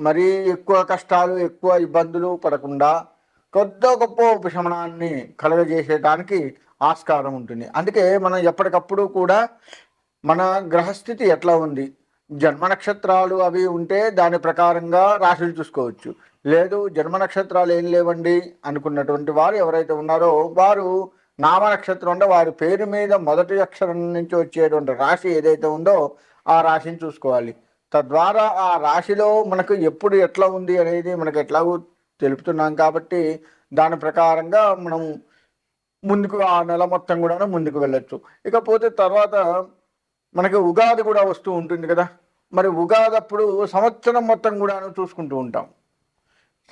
మరీ ఎక్కువ కష్టాలు ఎక్కువ ఇబ్బందులు పడకుండా కొద్ది గొప్ప ఉపశమనాన్ని కలుగజేసేయడానికి ఆస్కారం ఉంటుంది. అందుకే మనం ఎప్పటికప్పుడు కూడా మన గ్రహస్థితి ఎట్లా ఉంది? జన్మ నక్షత్రాలు అవి ఉంటే దాని ప్రకారంగా రాశులు చూసుకోవచ్చు. లేదు జన్మ నక్షత్రాలు ఏం లేవండి అనుకున్నటువంటి వారు ఎవరైతే ఉన్నారో వారు నామ నక్షత్రం అంటే వారి పేరు మీద మొదటి అక్షరం నుంచి వచ్చేటువంటి రాశి ఏదైతే ఉందో ఆ రాశిని చూసుకోవాలి. తద్వారా ఆ రాశిలో మనకు ఎప్పుడు ఎట్లా ఉంది అనేది మనకు ఎట్లాగో తెలుపుతున్నాం కాబట్టి దాని ప్రకారంగా మనం ముందుకు ఆ నెల మొత్తం కూడా ముందుకు వెళ్ళొచ్చు. ఇకపోతే తర్వాత మనకి ఉగాది కూడా వస్తూ ఉంటుంది కదా. మరి ఉగాది అప్పుడు సంవత్సరం మొత్తం కూడాను చూసుకుంటూ ఉంటాం.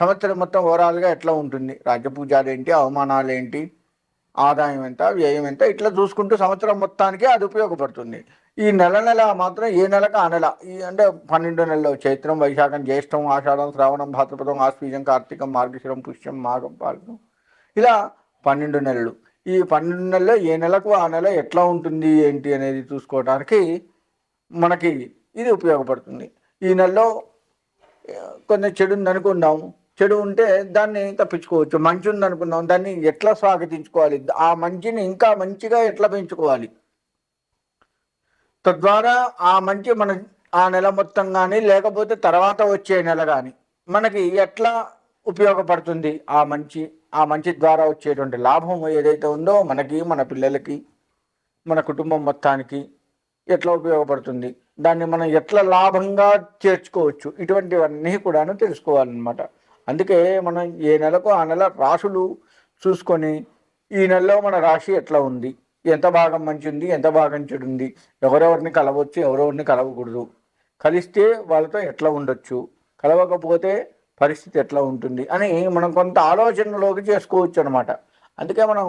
సంవత్సరం మొత్తం ఓవరాల్గా ఎట్లా ఉంటుంది? రాజ్యపూజాలు ఏంటి అవమానాలు ఏంటి ఆదాయం ఎంత వ్యయం ఎంత ఇట్లా చూసుకుంటూ సంవత్సరం మొత్తానికి అది ఉపయోగపడుతుంది. ఈ నెల నెల మాత్రం ఏ నెలకు ఆ నెల. ఈ అంటే పన్నెండు నెలలు చైత్రం వైశాఖం జ్యేష్టం ఆషాఢం శ్రావణం భాద్రపదం ఆశ్వీజం కార్తీకం మార్గశిరం పుష్యం మాఘం పాల్గం. ఇలా పన్నెండు నెలలు. ఈ పన్నెండు నెలలో ఏ నెలకు ఆ నెల ఎట్లా ఉంటుంది ఏంటి అనేది చూసుకోవడానికి మనకి ఇది ఉపయోగపడుతుంది. ఈ నెలలో కొంచెం చెడు ఉంది చెడు ఉంటే దాన్ని తప్పించుకోవచ్చు. మంచి ఉంది దాన్ని ఎట్లా స్వాగతించుకోవాలి? ఆ మంచిని ఇంకా మంచిగా ఎట్లా పెంచుకోవాలి? తద్వారా ఆ మంచి మన ఆ నెల మొత్తం కానీ లేకపోతే తర్వాత వచ్చే నెల కానీ మనకి ఎట్లా ఉపయోగపడుతుంది ఆ మంచి ఆ మంచి ద్వారా వచ్చేటువంటి లాభం ఏదైతే ఉందో మనకి మన పిల్లలకి మన కుటుంబం మొత్తానికి ఎట్లా ఉపయోగపడుతుంది? దాన్ని మనం ఎట్లా లాభంగా చేర్చుకోవచ్చు? ఇటువంటివన్నీ కూడాను తెలుసుకోవాలన్నమాట. అందుకే మనం ఏ నెలకు ఆ నెల రాశులు చూసుకొని ఈ నెలలో మన రాశి ఎట్లా ఉంది? ఎంత భాగం మంచి ఉంది ఎంత భాగం చెడు ఉంది ఎవరెవరిని కలవచ్చు ఎవరెవరిని కలవకూడదు. కలిస్తే వాళ్ళతో ఎట్లా ఉండొచ్చు కలవకపోతే పరిస్థితి ఎట్లా ఉంటుంది అని మనం కొంత ఆలోచనలోకి చేసుకోవచ్చు అనమాట అందుకే మనం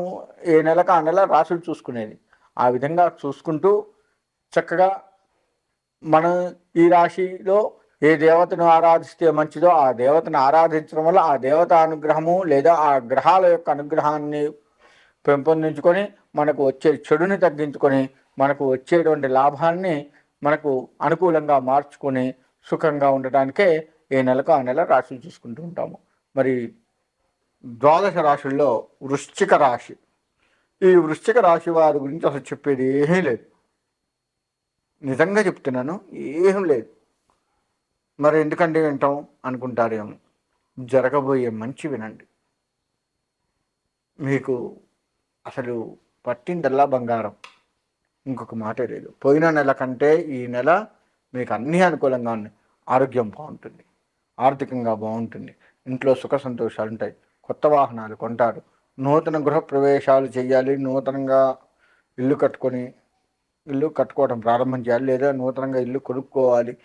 ఏ నెలకు ఆ నెల రాసులు చూసుకునేది. ఆ విధంగా చూసుకుంటూ చక్కగా మనం ఈ రాశిలో ఏ దేవతను ఆరాధిస్తే మంచిదో ఆ దేవతను ఆరాధించడం వల్ల ఆ దేవత అనుగ్రహము లేదా ఆ గ్రహాల యొక్క అనుగ్రహాన్ని పెంపొందించుకొని మనకు వచ్చే చెడుని తగ్గించుకొని మనకు వచ్చేటువంటి లాభాన్ని మనకు అనుకూలంగా మార్చుకొని సుఖంగా ఉండటానికే ఏ నెలకు ఆ నెల రాశులు చూసుకుంటూ ఉంటాము. మరి ద్వాదశ రాశుల్లో వృశ్చిక రాశి. ఈ వృశ్చిక రాశి వారి గురించి అసలు చెప్పేది ఏమీ లేదు. నిజంగా చెప్తున్నాను ఏం లేదు. మరి ఎందుకంటే వింటాం అనుకుంటారేమో. జరగబోయే మంచి వినండి. మీకు అసలు పట్టిందల్లా బంగారం. ఇంకొక మాట లేదు. పోయిన నెల కంటే ఈ నెల మీకు అన్నీ అనుకూలంగా ఉన్నాయి. ఆరోగ్యం బాగుంటుంది. ఆర్థికంగా బాగుంటుంది. ఇంట్లో సుఖ సంతోషాలు ఉంటాయి. కొత్త వాహనాలు కొంటారు. నూతన గృహ ప్రవేశాలు చేయాలి. నూతనంగా ఇల్లు కట్టుకొని ఇల్లు కట్టుకోవడం ప్రారంభం చేయాలి. లేదా నూతనంగా ఇల్లు కొనుక్కోవాలి.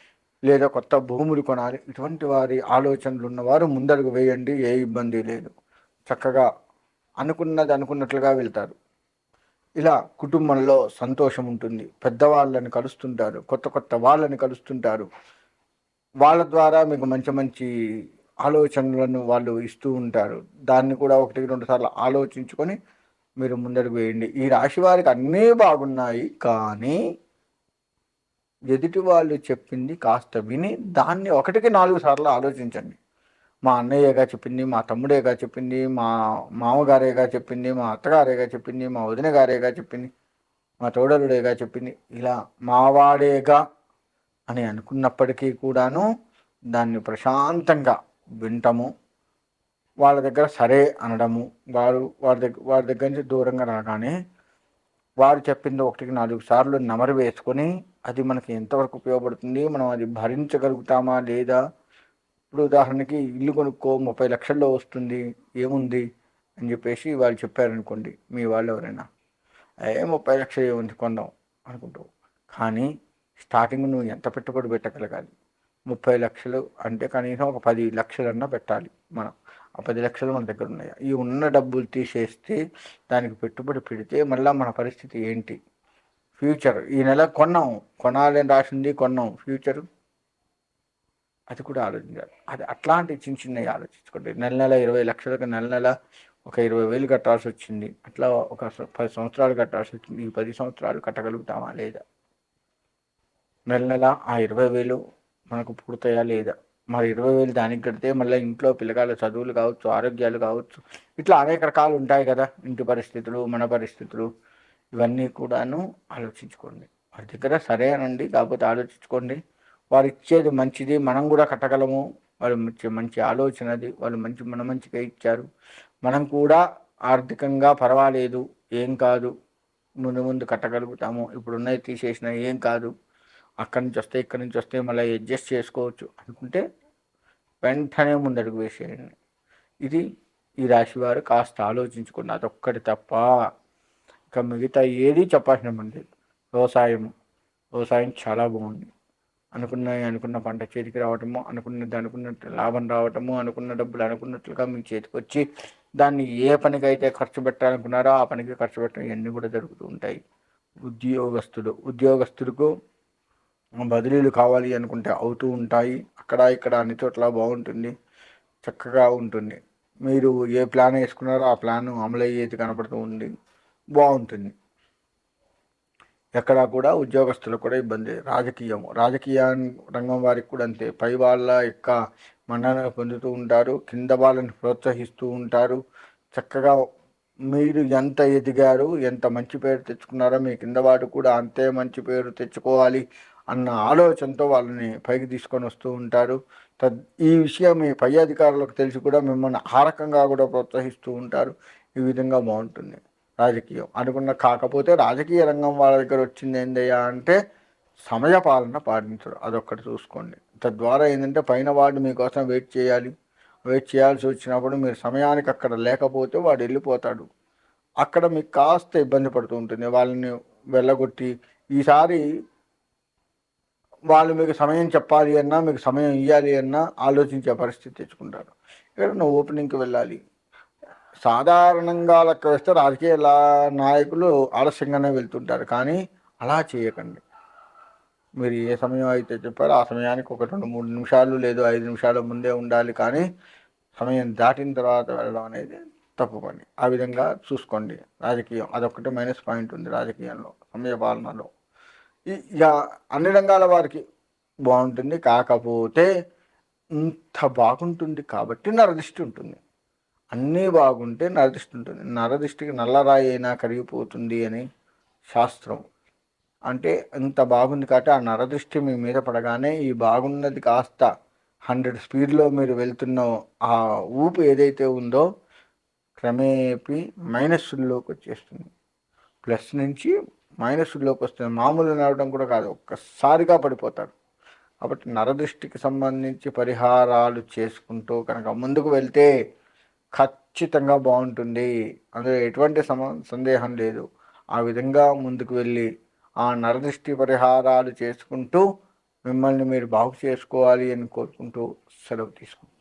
లేదా కొత్త భూములు కొనాలి. ఇటువంటి వారి ఆలోచనలు ఉన్నవారు ముందడుగు వేయండి. ఏ ఇబ్బంది లేదు. చక్కగా అనుకున్నది అనుకున్నట్లుగా వెళ్తారు. ఇలా కుటుంబంలో సంతోషం ఉంటుంది. పెద్దవాళ్ళని కలుస్తుంటారు. కొత్త కొత్త వాళ్ళని కలుస్తుంటారు. వాళ్ళ ద్వారా మీకు మంచి మంచి ఆలోచనలను వాళ్ళు ఇస్తూ ఉంటారు. దాన్ని కూడా ఒకటి రెండు సార్లు ఆలోచించుకొని మీరు ముందడుగు వేయండి. ఈ రాశి వారికి అన్నీ బాగున్నాయి కానీ ఎదుటి వాళ్ళు చెప్పింది కాస్త విని దాన్ని ఒకటికి నాలుగు సార్లు ఆలోచించండి. మా అన్నయ్యగా చెప్పింది మా తమ్ముడేగా చెప్పింది మా మామగారేగా చెప్పింది మా అత్తగారేగా చెప్పింది మా వదిన గారేగా చెప్పింది మా తోడలుడేగా చెప్పింది. ఇలా మావాడేగా అని అనుకున్నప్పటికీ కూడాను దాన్ని ప్రశాంతంగా వింటము వాళ్ళ దగ్గర సరే అనడము వారు వారి దగ్గర వారి దగ్గర నుంచి దూరంగా రాగానే వారు చెప్పింది ఒకటికి నాలుగు సార్లు నమరు వేసుకొని అది మనకి ఎంతవరకు ఉపయోగపడుతుంది మనం అది భరించగలుగుతామా లేదా ఇప్పుడు ఉదాహరణకి ఇల్లు కొనుక్కో ముప్పై లక్షల్లో వస్తుంది ఏముంది అని చెప్పేసి వాళ్ళు చెప్పారనుకోండి మీ వాళ్ళు ఎవరైనా ఏ ముప్పై లక్షలు ఏముంది కొందాం అనుకుంటావు. కానీ స్టార్టింగ్ నువ్వు ఎంత పెట్టుబడి పెట్టగలగాలి? ముప్పై లక్షలు అంటే కనీసం ఒక పది లక్షలన్నా పెట్టాలి మనం. ఆ పది లక్షలు మన దగ్గర ఉన్నాయి? ఈ ఉన్న డబ్బులు తీసేస్తే దానికి పెట్టుబడి పెడితే మళ్ళీ మన పరిస్థితి ఏంటి? ఫ్యూచర్. ఈ నెల కొన్నాం. కొనాలని రాసింది కొన్నాం. ఫ్యూచర్ అది కూడా ఆలోచించాలి. అది అట్లాంటి చిన్న చిన్నవి ఆలోచించుకోండి. నెల నెల ఇరవై లక్షలకు నెల నెల ఒక ఇరవై వేలు కట్టాల్సి వచ్చింది. అట్లా ఒక పది సంవత్సరాలు కట్టాల్సి వచ్చింది. ఈ పది సంవత్సరాలు కట్టగలుగుతామా లేదా? నెల నెల ఆ ఇరవై వేలు మనకు పూర్తయ్యా లేదా? మరి ఇరవై వేలు దానికి కడితే మళ్ళీ ఇంట్లో పిల్లగాళ్ళ చదువులు కావచ్చు ఆరోగ్యాలు కావచ్చు ఇట్లా అనేక రకాలు ఉంటాయి కదా. ఇంటి పరిస్థితులు మన పరిస్థితులు. ఇవన్నీ కూడాను ఆలోచించుకోండి. వారి దగ్గర సరే అనండి కాకపోతే ఆలోచించుకోండి. వారు ఇచ్చేది మంచిది మనం కూడా కట్టగలము. వాళ్ళు మంచి మంచి ఆలోచనది వాళ్ళు మంచి మన మంచిగా ఇచ్చారు. మనం కూడా ఆర్థికంగా పర్వాలేదు ఏం కాదు. ముందు ముందు కట్టగలుగుతాము. ఇప్పుడు ఉన్నది తీసేసిన ఏం కాదు. అక్కడి నుంచి వస్తే ఇక్కడి నుంచి వస్తే మళ్ళీ అడ్జస్ట్ చేసుకోవచ్చు అనుకుంటే వెంటనే ముందడుగు వేసేయండి. ఇది ఈ రాశి వారు కాస్త ఆలోచించుకున్న అదొక్కటి తప్ప ఇక మిగతా ఏది చెప్పాల్సిన పని లేదు. వ్యవసాయం వ్యవసాయం చాలా బాగుంది. అనుకున్న అనుకున్న పంట చేతికి రావటము అనుకున్నది అనుకున్నట్టు లాభం రావటము అనుకున్న డబ్బులు అనుకున్నట్లుగా మీ చేతికి వచ్చి దాన్ని ఏ పనికైతే ఖర్చు పెట్టాలనుకున్నారో ఆ పనికి ఖర్చు పెట్టడం ఇవన్నీ కూడా జరుగుతూ ఉంటాయి. ఉద్యోగస్తుడు ఉద్యోగస్తులకు బదిలీలు కావాలి అనుకుంటే అవుతూ ఉంటాయి. అక్కడ ఇక్కడ అన్ని చోట్ల బాగుంటుంది చక్కగా ఉంటుంది. మీరు ఏ ప్లాన్ వేసుకున్నారో ఆ ప్లాన్ అమలయ్యేది కనపడుతూ ఉంది. బాగుంటుంది. ఎక్కడా కూడా ఉద్యోగస్తులకు కూడా ఇబ్బంది. రాజకీయం రాజకీయ రంగం వారికి కూడా అంతే. పై వాళ్ళ యొక్క మన్నన పొందుతూ ఉంటారు. కింద వాళ్ళని ప్రోత్సహిస్తూ ఉంటారు. చక్కగా మీరు ఎంత ఎదిగారు ఎంత మంచి పేరు తెచ్చుకున్నారో మీ కింద వాడు కూడా అంతే మంచి పేరు తెచ్చుకోవాలి అన్న ఆలోచనతో వాళ్ళని పైకి తీసుకొని వస్తూ ఉంటారు. తద్ ఈ విషయం మీ పై అధికారులకు తెలిసి కూడా మిమ్మల్ని ఆ రకంగా కూడా ప్రోత్సహిస్తూ ఉంటారు. ఈ విధంగా బాగుంటుంది. రాజకీయం. అనుకున్న కాకపోతే రాజకీయ రంగం వాళ్ళ దగ్గర వచ్చింది ఏందయ్యా అంటే సమయ పాలన పాటించరు అదొక్కటి చూసుకోండి. తద్వారా ఏంటంటే పైన వాడు మీకోసం వెయిట్ చేయాలి. వెయిట్ చేయాల్సి వచ్చినప్పుడు మీరు సమయానికి అక్కడ లేకపోతే వాడు వెళ్ళిపోతాడు. అక్కడ మీకు కాస్త ఇబ్బంది పడుతూ ఉంటుంది. వాళ్ళని వెళ్ళగొట్టి ఈసారి వాళ్ళు మీకు సమయం చెప్పాలి అన్నా మీకు సమయం ఇవ్వాలి అన్నా ఆలోచించే పరిస్థితి తెచ్చుకుంటారు. ఇక్కడ నువ్వు ఓపెనింగ్కి వెళ్ళాలి. సాధారణంగా లెక్క వేస్తే రాజకీయ నాయకులు ఆలస్యంగానే వెళ్తుంటారు. కానీ అలా చేయకండి. మీరు ఏ సమయం అయితే చెప్పారో ఆ సమయానికి ఒక రెండు మూడు నిమిషాలు లేదు ఐదు నిమిషాల ముందే ఉండాలి. కానీ సమయం దాటిన తర్వాత వెళ్ళడం అనేది తప్పు పని. ఆ విధంగా చూసుకోండి. రాజకీయం అదొక్కటి మైనస్ పాయింట్ ఉంది రాజకీయంలో సమయ పాలనలో. ఇక అన్ని రంగాల వారికి బాగుంటుంది. కాకపోతే ఇంత బాగుంటుంది కాబట్టి నరదిష్టి ఉంటుంది. అన్నీ బాగుంటే నరదిష్టి ఉంటుంది. నరదిష్టికి నల్లరాయి అయినా కరిగిపోతుంది అని శాస్త్రం. అంటే ఇంత బాగుంది కాబట్టి ఆ నరదృష్టి మీ మీద పడగానే ఈ బాగున్నది కాస్త హండ్రెడ్ స్పీడ్లో మీరు వెళ్తున్న ఆ ఊపు ఏదైతే ఉందో క్రమేపీ మైనస్లోకి వచ్చేస్తుంది. ప్లస్ నుంచి మైనస్లోకి వస్తుంది. మామూలు నడవడం కూడా కాదు. ఒక్కసారిగా పడిపోతారు. కాబట్టి నరదృష్టికి సంబంధించి పరిహారాలు చేసుకుంటూ కనుక ముందుకు వెళ్తే ఖచ్చితంగా బాగుంటుంది. అందులో ఎటువంటి సమ సందేహం లేదు. ఆ విధంగా ముందుకు వెళ్ళి ఆ నరదృష్టి పరిహారాలు చేసుకుంటూ మిమ్మల్ని మీరు బాగు చేసుకోవాలి అని కోరుకుంటూ సెలవు తీసుకుంటాం